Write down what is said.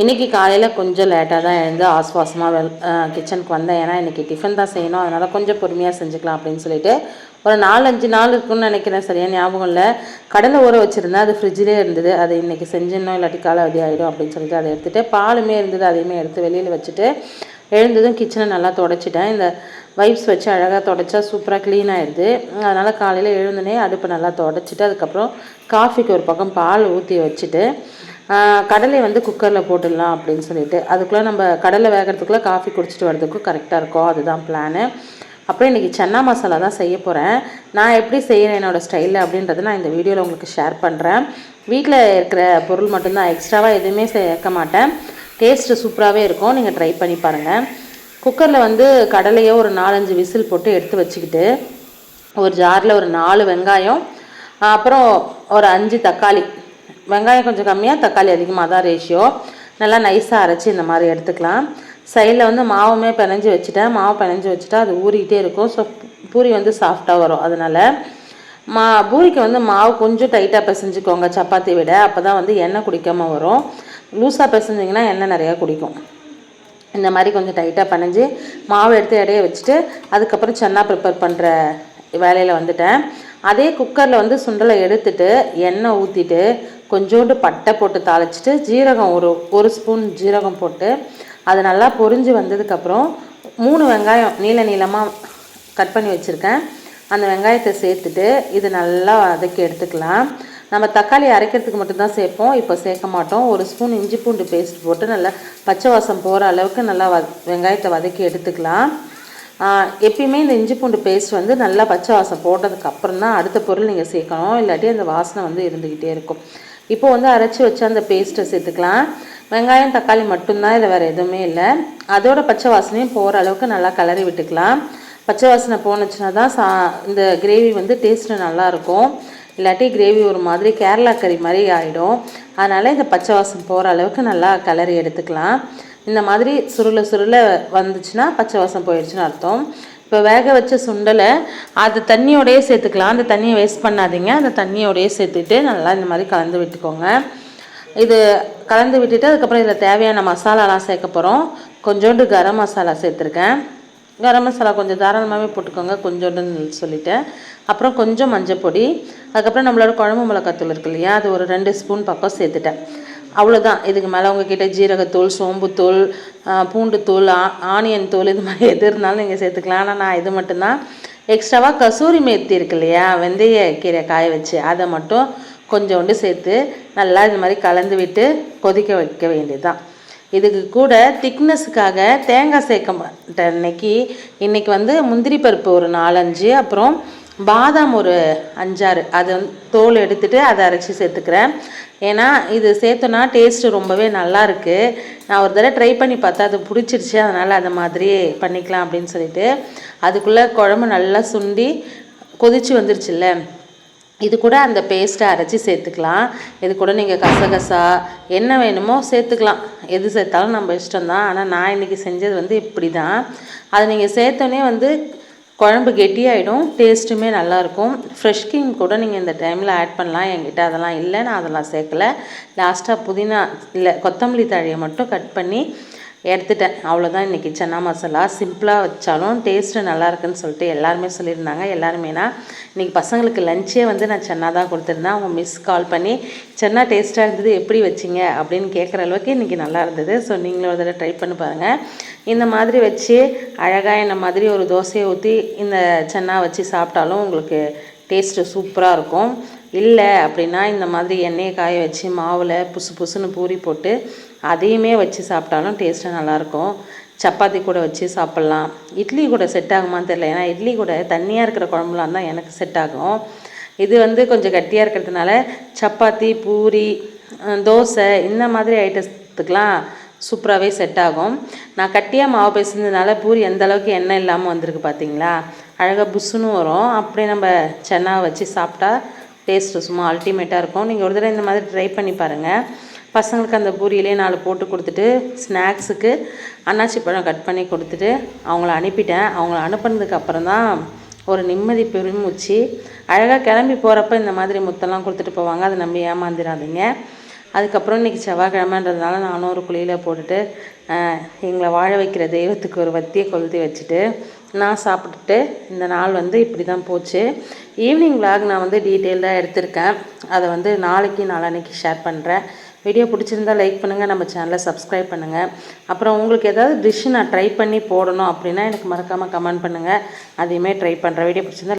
இன்றைக்கி காலையில் கொஞ்சம் லேட்டாக தான் எழுந்து ஆஸ்வாசமாக வெல் கிச்சனுக்கு வந்தேன். ஏன்னா இன்றைக்கி டிஃபன் தான் செய்யணும். அதனால் கொஞ்சம் பொறுமையாக செஞ்சுக்கலாம் அப்படின்னு சொல்லிட்டு ஒரு நாலஞ்சு நாள் இருக்குன்னு நினைக்கிறேன். சரியாக ஞாபகம் இல்லை. கடலை ஊற வச்சுருந்தேன். அது ஃப்ரிட்ஜிலே இருந்தது. அது இன்றைக்கி செஞ்சிடணும். இல்லாட்டி காலாவதி ஆகிடும் அப்படின்னு சொல்லிட்டு அதை எடுத்துகிட்டு பாலுமே இருந்தது. அதையுமே எடுத்து வெளியில் வச்சுட்டு எழுந்ததும் கிச்சனை நல்லா தொடச்சிட்டேன். இந்த வைப்ஸ் வச்சு அழகாக தொடச்சா சூப்பராக க்ளீன் ஆகிடுது அதனால் காலையில் எழுந்தனே அடுப்பை நல்லா தொடச்சிட்டு அதுக்கப்புறம் காஃபிக்கு ஒரு பக்கம் பால் ஊற்றி வச்சுட்டு கடலை வந்து குக்கரில் போட்டுடலாம் அப்படின்னு சொல்லிட்டு. அதுக்குள்ளே நம்ம கடலை வேகிறதுக்குள்ளே காஃபி குடிச்சிட்டு வரதுக்கும் கரெக்டாக இருக்கும். அதுதான் பிளானு அப்புறம் இன்றைக்கி சன்னா மசாலா தான் செய்ய போகிறேன் நான் எப்படி செய்கிறேன் என்னோடய ஸ்டைலில் அப்படின்றத நான் இந்த வீடியோவில் உங்களுக்கு ஷேர் பண்ணுறேன் வீட்டில் இருக்கிற பொருள் மட்டும்தான் எக்ஸ்ட்ராவாக எதுவுமே சேர்க்க மாட்டேன். டேஸ்ட்டு சூப்பராகவே இருக்கும். நீங்கள் ட்ரை பண்ணி பாருங்கள் குக்கரில் வந்து கடலையோ ஒரு நாலஞ்சு விசில் போட்டு எடுத்து வச்சுக்கிட்டு ஒரு ஜாரில் ஒரு நாலு வெங்காயம் அப்புறம் ஒரு அஞ்சு தக்காளி வெங்காயம் கொஞ்சம் கம்மியாக தக்காளி அதிகமாக தான் ரேஷியோ நல்லா நைஸாக அரைச்சி இந்த மாதிரி எடுத்துக்கலாம். சைடில் வந்து மாவுமே பிணைஞ்சு வச்சுட்டேன். மாவு பிணைஞ்சு வச்சுட்டா அது ஊறிக்கிட்டே இருக்கும். ஸோ பூரி வந்து சாஃப்டாக வரும். அதனால் மா பூரிக்கு வந்து மாவு கொஞ்சம் டைட்டாக பிசைஞ்சுக்கோங்க சப்பாத்தி விட. அப்போ தான் வந்து எண்ணெய் குடிக்காமல் வரும். லூஸாக பிசைஞ்சிங்கன்னா எண்ணெய் நிறையா குடிக்கும். இந்த மாதிரி கொஞ்சம் டைட்டாக பனைஞ்சு மாவு எடுத்து இடைய வச்சுட்டு அதுக்கப்புறம் சன்னா ப்ரிப்பேர் பண்ணுற வேலையில் வந்துட்டேன். அதே குக்கரில் வந்து சுண்டலை எடுத்துட்டு எண்ணெய் ஊற்றிட்டு கொஞ்சோண்டு பட்டை போட்டு தாளிச்சிட்டு ஜீரகம் ஒரு ஒரு ஸ்பூன் ஜீரகம் போட்டு அது நல்லா பொரிஞ்சு வந்ததுக்கப்புறம் மூணு வெங்காயம் நீள நீளமாக கட் பண்ணி வச்சுருக்கேன். அந்த வெங்காயத்தை சேர்த்துட்டு இது நல்லா வதக்கி எடுத்துக்கலாம். நம்ம தக்காளி அரைக்கிறதுக்கு மட்டும்தான் சேர்ப்போம். இப்போ சேர்க்க மாட்டோம். ஒரு ஸ்பூன் இஞ்சி பூண்டு பேஸ்ட் போட்டு நல்லா பச்சை வாசம் போகிற அளவுக்கு நல்லா வ வெங்காயத்தை வதக்கி எடுத்துக்கலாம். எப்பயுமே இந்த இஞ்சி பூண்டு பேஸ்ட் வந்து நல்லா பச்சை வாசம் போட்டதுக்கு அப்புறம் தான் அடுத்த பொருள் நீங்கள் சேர்க்கணும். இல்லாட்டி அந்த வாசனை வந்து இருந்துக்கிட்டே இருக்கும். இப்போ வந்து அரைச்சி வச்ச அந்த பேஸ்ட்டை சேர்த்துக்கலாம். வெங்காயம் தக்காளி மட்டும்தான் இதில் வேறு எதுவுமே இல்லை. அதோட பச்சை வாசனையும் போகிற அளவுக்கு நல்லா கலரி விட்டுக்கலாம். பச்சை வாசனை போனச்சுன்னா தான் சா இந்த கிரேவி வந்து டேஸ்ட்டு நல்லாயிருக்கும் இல்லாட்டி கிரேவி ஒரு மாதிரி கேரளா கறி மாதிரி ஆகிடும் அதனால் இந்த பச்சை வாசம் போகிற அளவுக்கு நல்லா கலரி எடுத்துக்கலாம். இந்த மாதிரி சுருள சுருள வந்துச்சுன்னா பச்சை வாசம் போயிடுச்சுன்னு அர்த்தம். இப்போ வேக வச்ச சுண்டலை அது தண்ணியோடையே சேர்த்துக்கலாம். அந்த தண்ணியை வேஸ்ட் பண்ணாதீங்க. அந்த தண்ணியோடையே சேர்த்துட்டு நல்லா இந்த மாதிரி கலந்து விட்டுக்கோங்க. இது கலந்து விட்டுட்டு அதுக்கப்புறம் இதில் தேவையான மசாலாலாம் சேர்க்க போகிறோம் கொஞ்சோண்டு கரம் மசாலா சேர்த்துருக்கேன். கரம் மசாலா கொஞ்சம் தாராளமாகவே போட்டுக்கோங்க. கொஞ்சோண்டுன்னு சொல்லிட்டேன். அப்புறம் கொஞ்சம் மஞ்சள் பொடி அதுக்கப்புறம் நம்மளோட குழம்பு மிளகாத்தூள் இருக்கு இல்லையா? அது ஒரு ரெண்டு ஸ்பூன் பக்கம் சேர்த்துட்டேன். அவ்வளோதான் இதுக்கு மேலே உங்ககிட்ட ஜீரகத்தூள் சோம்புத்தூள் பூண்டுத்தூள் ஆ ஆனியன் தூள் இது மாதிரி எது இருந்தாலும் நீங்கள் சேர்த்துக்கலாம். ஆனால் நான் இது மட்டும்தான். எக்ஸ்ட்ராவாக கசூரி மேத்தி இருக்கு இல்லையா? வெந்தய கீரை காய வச்சு அதை மட்டும் கொஞ்சோண்டு சேர்த்து நல்லா இது மாதிரி கலந்து விட்டு கொதிக்க வைக்க வேண்டியதுதான். இதுக்கு கூட திக்னஸுக்காக தேங்காய் சேர்க்க மாட்டேன். இன்னைக்கு இன்றைக்கி வந்து முந்திரி பருப்பு ஒரு நாலஞ்சு அப்புறம் பாதாம் ஒரு அஞ்சாறு. அது வந்து தோல் எடுத்துட்டு அதை அரைச்சி சேர்த்துக்கிறேன். ஏன்னா இது சேர்த்தோன்னா டேஸ்ட்டு ரொம்பவே நல்லாயிருக்கு நான் ஒரு தடவை ட்ரை பண்ணி பார்த்தா அது பிடிச்சிருச்சு. அதனால் அந்த மாதிரி பண்ணிக்கலாம் அப்படின்னு சொல்லிட்டு அதுக்குள்ளே குழம்பு நல்லா சுண்டி கொதிச்சு வந்துருச்சுல்ல? இது கூட அந்த பேஸ்ட்டை அரைச்சி சேர்த்துக்கலாம். இது கூட நீங்கள் கசகசா என்ன வேணுமோ சேர்த்துக்கலாம். எது சேர்த்தாலும் நம்ம இஷ்டம்தான். ஆனால் நான் இன்றைக்கி செஞ்சது வந்து இப்படி தான் அதை நீங்கள் சேர்த்தோன்னே வந்து குழம்பு கெட்டியாயிடும் டேஸ்ட்டுமே நல்லாயிருக்கும். ஃப்ரெஷ் க்ரீம் கூட நீங்கள் இந்த டைமில் ஆட் பண்ணலாம். என்கிட்ட அதெல்லாம் இல்லை நான் அதெல்லாம் சேர்க்கல. லாஸ்ட்டாக புதினா இல்லை கொத்தமல்லி தழையை மட்டும் கட் பண்ணி எடுத்துட்டேன். அவ்வளோதான் இன்றைக்கி சன்னா மசாலா. சிம்பிளாக வச்சாலும் டேஸ்ட்டு நல்லா இருக்குன்னு சொல்லிட்டு எல்லாருமே சொல்லியிருந்தாங்க. எல்லாருமேனா இன்றைக்கி பசங்களுக்கு லஞ்சே வந்து நான் சென்னா தான் கொடுத்துருந்தேன். அவங்க மிஸ் கால் பண்ணி சென்னா டேஸ்ட்டாக இருந்தது. எப்படி வச்சிங்க? அப்படின்னு கேட்குற அளவுக்கு இன்றைக்கி நல்லா இருந்தது. ஸோ நீங்களும் ஒரு தடவை ட்ரை பண்ணி பாருங்கள் இந்த மாதிரி வச்சு அழகாக இந்த மாதிரி ஒரு தோசையை ஊற்றி இந்த சென்னா வச்சு சாப்பிட்டாலும் உங்களுக்கு டேஸ்ட்டு சூப்பராக இருக்கும். இல்லை அப்படின்னா இந்த மாதிரி எண்ணெயை காய வச்சு மாவில் புசு புசுன்னு பூரி போட்டு அதையுமே வச்சு சாப்பிட்டாலும் டேஸ்ட்டு நல்லாயிருக்கும். சப்பாத்தி கூட வச்சு சாப்பிட்லாம். இட்லி கூட செட் ஆகுமான்னு தெரியல. ஏன்னா இட்லி கூட தண்ணியாக இருக்கிற குழம்புலாம் தான் எனக்கு செட் ஆகும். இது வந்து கொஞ்சம் கட்டியாக இருக்கிறதுனால சப்பாத்தி பூரி தோசை இந்த மாதிரி ஐட்டத்துக்கெலாம் சூப்பராகவே செட் ஆகும். நான் கட்டியாக மாவு பேசுனதுனால பூரி எந்த அளவுக்கு எண்ணெய் இல்லாமல் வந்திருக்கு பார்த்தீங்களா அழகாக புஷ்ஷுன்னு வரும். அப்படியே நம்ம சென்னாவை வச்சு சாப்பிட்டா டேஸ்ட்டு சும்மா அல்டிமேட்டாக இருக்கும். நீங்கள் ஒரு தடவை இந்த மாதிரி ட்ரை பண்ணி பாருங்கள் பசங்களுக்கு அந்த பூரியிலே நாலு போட்டு கொடுத்துட்டு ஸ்நாக்ஸுக்கு அன்னாச்சி பழம் கட் பண்ணி கொடுத்துட்டு அவங்கள அனுப்பிட்டேன். அவங்கள அனுப்புனதுக்கு அப்புறம் தான் ஒரு நிம்மதி பெருமூச்சு. அழகாக கிளம்பி போகிறப்ப இந்த மாதிரி முத்தெல்லாம் கொடுத்துட்டு போவாங்க. அதை நம்பி ஏமாந்துடாதீங்க அதுக்கப்புறம் இன்றைக்கி செவ்வாய்க்கிழமைன்றதுனால நானும் ஒரு குழியில் போட்டுட்டு எங்களை வாழ வைக்கிற தெய்வத்துக்கு ஒரு வத்தியை கொளுத்தி வச்சுட்டு நான் சாப்பிட்டுட்டு இந்த நாள் வந்து இப்படி தான் போச்சு. ஈவினிங் vlog நான் வந்து டீட்டெயில்டாக எடுத்திருக்கேன். அதை வந்து நாளைக்கு நாளான்னைக்கு ஷேர் பண்ணுறேன் வீடியோ பிடிச்சிருந்தா லைக் பண்ணுங்கள் நம்ம சேனலை சப்ஸ்கிரைப் பண்ணுங்கள் அப்புறம் உங்களுக்கு ஏதாவது டிஷ்ஷு நான் ட்ரை பண்ணி போடணும் அப்படின்னா எனக்கு மறக்காமல் கமெண்ட் பண்ணுங்கள் அதையுமே ட்ரை பண்ணுறேன் வீடியோ பிடிச்சிருந்தா